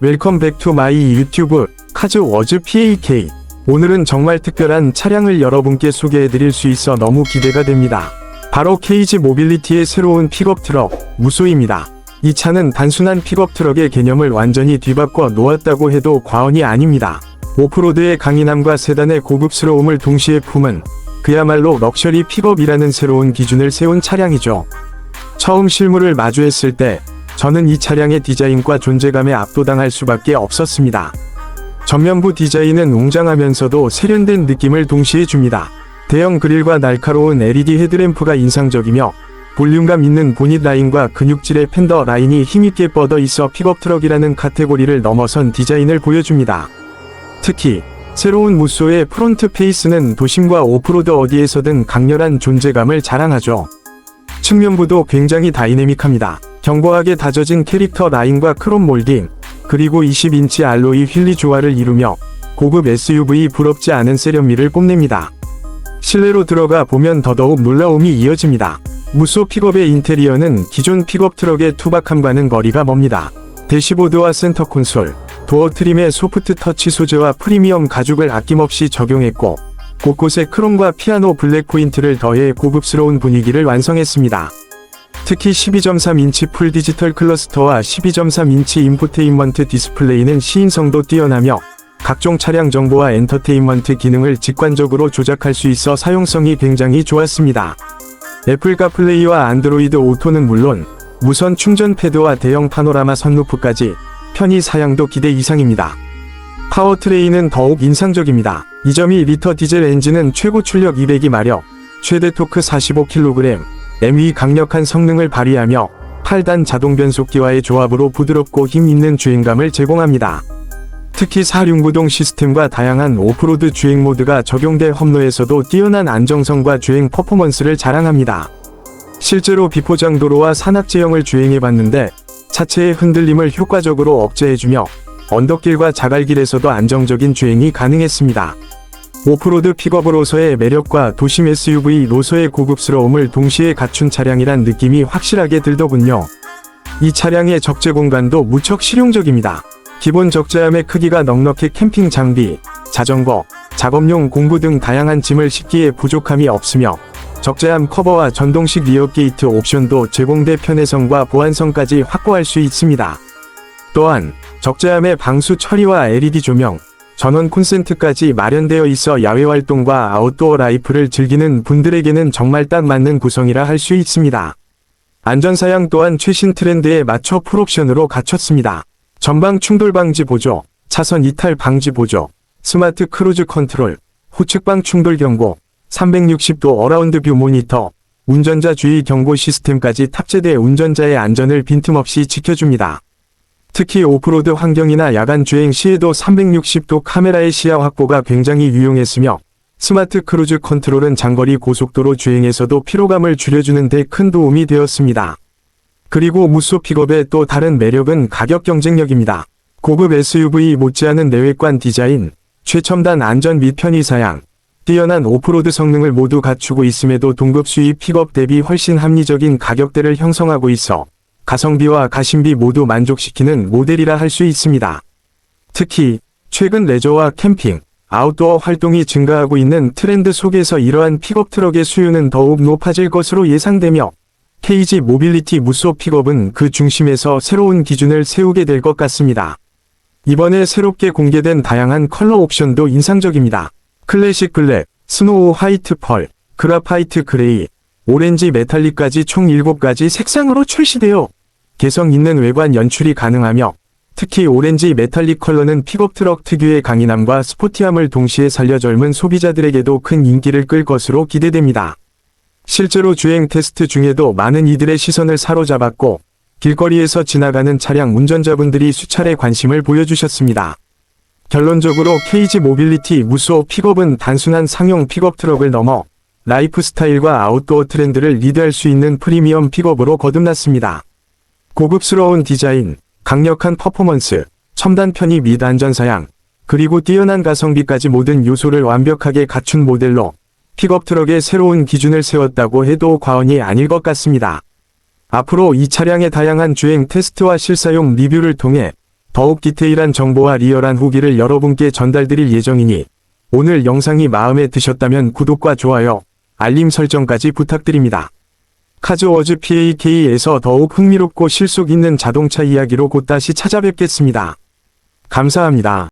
웰컴 백 투 마이 유튜브 카즈 워즈 PAK 오늘은 정말 특별한 차량을 여러분께 소개해드릴 수 있어 너무 기대가 됩니다. 바로 케이지 모빌리티의 새로운 픽업 트럭 무소입니다. 이 차는 단순한 픽업 트럭의 개념을 완전히 뒤바꿔 놓았다고 해도 과언이 아닙니다. 오프로드의 강인함과 세단의 고급스러움을 동시에 품은 그야말로 럭셔리 픽업이라는 새로운 기준을 세운 차량이죠. 처음 실물을 마주했을 때 저는 이 차량의 디자인과 존재감에 압도당할 수밖에 없었습니다. 전면부 디자인은 웅장하면서도 세련된 느낌을 동시에 줍니다. 대형 그릴과 날카로운 LED 헤드램프가 인상적이며 볼륨감 있는 보닛 라인과 근육질의 팬더 라인이 힘있게 뻗어 있어 픽업 트럭이라는 카테고리를 넘어선 디자인을 보여줍니다. 특히 새로운 무쏘의 프론트 페이스는 도심과 오프로드 어디에서든 강렬한 존재감을 자랑하죠. 측면부도 굉장히 다이내믹합니다. 견고하게 다져진 캐릭터 라인과 크롬 몰딩, 그리고 20인치 알로이 휠리 조화를 이루며 고급 SUV 부럽지 않은 세련미를 뽐냅니다. 실내로 들어가 보면 더더욱 놀라움이 이어집니다. 무쏘 픽업의 인테리어는 기존 픽업 트럭의 투박함과는 거리가 멉니다. 대시보드와 센터 콘솔, 도어 트림의 소프트 터치 소재와 프리미엄 가죽을 아낌없이 적용했고 곳곳에 크롬과 피아노 블랙 포인트를 더해 고급스러운 분위기를 완성했습니다. 특히 12.3인치 풀 디지털 클러스터와 12.3인치 인포테인먼트 디스플레이는 시인성도 뛰어나며 각종 차량 정보와 엔터테인먼트 기능을 직관적으로 조작할 수 있어 사용성이 굉장히 좋았습니다. 애플 카플레이와 안드로이드 오토는 물론 무선 충전 패드와 대형 파노라마 선루프까지 편의 사양도 기대 이상입니다. 파워트레인은 더욱 인상적입니다. 2.2리터 디젤 엔진은 최고 출력 202마력, 최대 토크 45kg, ME 강력한 성능을 발휘하며 8단 자동 변속기와의 조합으로 부드럽고 힘 있는 주행감을 제공합니다. 특히 4륜구동 시스템과 다양한 오프로드 주행 모드가 적용돼 험로에서도 뛰어난 안정성과 주행 퍼포먼스를 자랑합니다. 실제로 비포장 도로와 산악지형을 주행해봤는데 차체의 흔들림을 효과적으로 억제해주며 언덕길과 자갈길에서도 안정적인 주행이 가능했습니다. 오프로드 픽업으로서의 매력과 도심 SUV로서의 고급스러움을 동시에 갖춘 차량이란 느낌이 확실하게 들더군요. 이 차량의 적재 공간도 무척 실용적입니다. 기본 적재함의 크기가 넉넉해 캠핑 장비, 자전거, 작업용 공구 등 다양한 짐을 싣기에 부족함이 없으며 적재함 커버와 전동식 리어 게이트 옵션도 제공돼 편의성과 보안성까지 확보할 수 있습니다. 또한 적재함의 방수 처리와 LED 조명, 전원 콘센트까지 마련되어 있어 야외 활동과 아웃도어 라이프를 즐기는 분들에게는 정말 딱 맞는 구성이라 할 수 있습니다. 안전사양 또한 최신 트렌드에 맞춰 풀옵션으로 갖췄습니다. 전방 충돌 방지 보조, 차선 이탈 방지 보조, 스마트 크루즈 컨트롤, 후측방 충돌 경고, 360도 어라운드 뷰 모니터, 운전자 주의 경고 시스템까지 탑재돼 운전자의 안전을 빈틈없이 지켜줍니다. 특히 오프로드 환경이나 야간 주행 시에도 360도 카메라의 시야 확보가 굉장히 유용했으며 스마트 크루즈 컨트롤은 장거리 고속도로 주행에서도 피로감을 줄여주는 데 큰 도움이 되었습니다. 그리고 무쏘 픽업의 또 다른 매력은 가격 경쟁력입니다. 고급 SUV 못지않은 내외관 디자인, 최첨단 안전 및 편의 사양, 뛰어난 오프로드 성능을 모두 갖추고 있음에도 동급 수입 픽업 대비 훨씬 합리적인 가격대를 형성하고 있어 가성비와 가심비 모두 만족시키는 모델이라 할 수 있습니다. 특히 최근 레저와 캠핑, 아웃도어 활동이 증가하고 있는 트렌드 속에서 이러한 픽업 트럭의 수요는 더욱 높아질 것으로 예상되며 KG 모빌리티 무쏘 픽업은 그 중심에서 새로운 기준을 세우게 될 것 같습니다. 이번에 새롭게 공개된 다양한 컬러 옵션도 인상적입니다. 클래식 블랙, 스노우 화이트 펄, 그라파이트 그레이, 오렌지 메탈릭까지 총 7가지 색상으로 출시되어 개성 있는 외관 연출이 가능하며 특히 오렌지 메탈릭 컬러는 픽업 트럭 특유의 강인함과 스포티함을 동시에 살려 젊은 소비자들에게도 큰 인기를 끌 것으로 기대됩니다. 실제로 주행 테스트 중에도 많은 이들의 시선을 사로잡았고 길거리에서 지나가는 차량 운전자분들이 수차례 관심을 보여주셨습니다. 결론적으로 KG 모빌리티 무쏘 픽업은 단순한 상용 픽업 트럭을 넘어 라이프 스타일과 아웃도어 트렌드를 리드할 수 있는 프리미엄 픽업으로 거듭났습니다. 고급스러운 디자인, 강력한 퍼포먼스, 첨단 편의 및 안전사양, 그리고 뛰어난 가성비까지 모든 요소를 완벽하게 갖춘 모델로 픽업 트럭의 새로운 기준을 세웠다고 해도 과언이 아닐 것 같습니다. 앞으로 이 차량의 다양한 주행 테스트와 실사용 리뷰를 통해 더욱 디테일한 정보와 리얼한 후기를 여러분께 전달드릴 예정이니 오늘 영상이 마음에 드셨다면 구독과 좋아요, 알림 설정까지 부탁드립니다. 카즈워즈 PAK에서 더욱 흥미롭고 실속 있는 자동차 이야기로 곧 다시 찾아뵙겠습니다. 감사합니다.